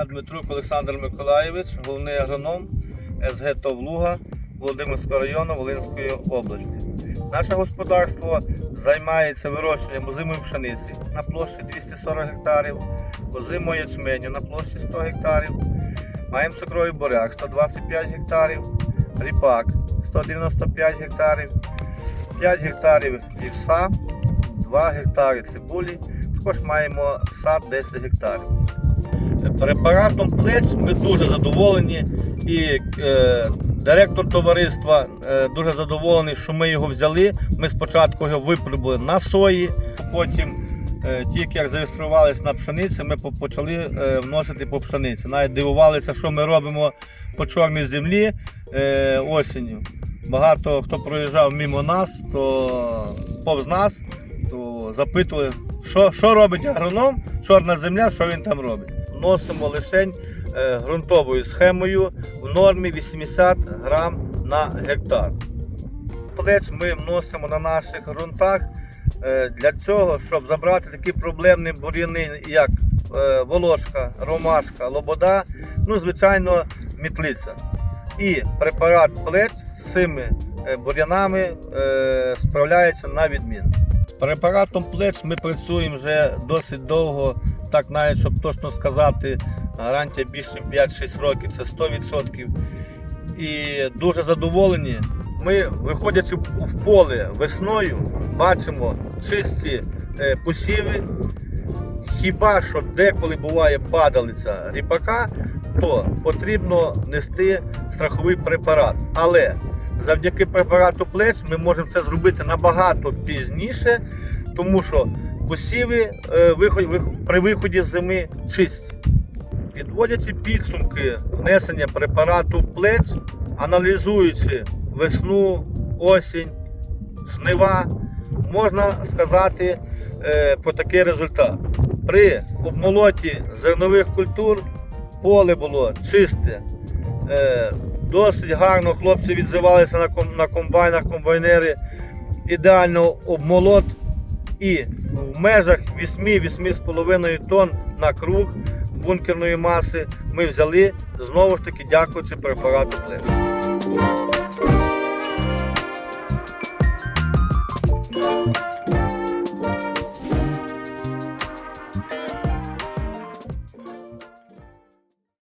Я Дмитрук Олександр Миколаєвич, головний агроном СГ Товлуга Володимирського району Волинської області. Наше господарство займається вирощуванням озимої пшениці на площі 240 гектарів, озимої ячменю на площі 100 гектарів. Маємо цукровий буряк 125 гектарів, ріпак 195 гектарів, 5 гектарів вівса, 2 гектари цибулі. Також маємо сад 10 гектарів. Препаратом плеч ми дуже задоволені і е, директор товариства е, дуже задоволений, що ми його взяли. Ми спочатку його випробували на сої, потім е, тільки як зареєструвалися на пшениці, ми почали е, вносити по пшениці. Навіть дивувалися, що ми робимо по чорній землі е, осінню. Багато хто проїжджав мимо нас, то повз нас, то запитували, що, що робить агроном, чорна земля, що він там робить. Вносимо лишень е, ґрунтовою схемою в нормі 80 грам на гектар. Плеч ми вносимо на наших ґрунтах е, для цього, щоб забрати такі проблемні бур'яни, як е, волошка, ромашка, лобода, ну, звичайно, мітлиця. І препарат плеч з цими бур'янами справляється на відміну. З препаратом плеч ми працюємо вже досить довго, так навіть щоб точно сказати, гарантія більше 5-6 років, це 100%. І дуже задоволені. Ми, виходячи в поле весною, бачимо чисті е, посіви. Хіба що деколи буває падалиця ріпака, то потрібно нести страховий препарат. Але завдяки препарату плеч ми можемо це зробити набагато пізніше, тому що посіви е, при виході з зими чисті. Підводячи підсумки внесення препарату плеч, аналізуючи весну, осінь, жнива, можна сказати е, про такий результат. При обмолоті зернових культур поле було чисте, е, досить гарно хлопці відзивалися на комбайнах, комбайнери, ідеально обмолот і в межах 8-8,5 тонн на круг бункерної маси ми взяли знову ж таки дякуючи препарату плеч.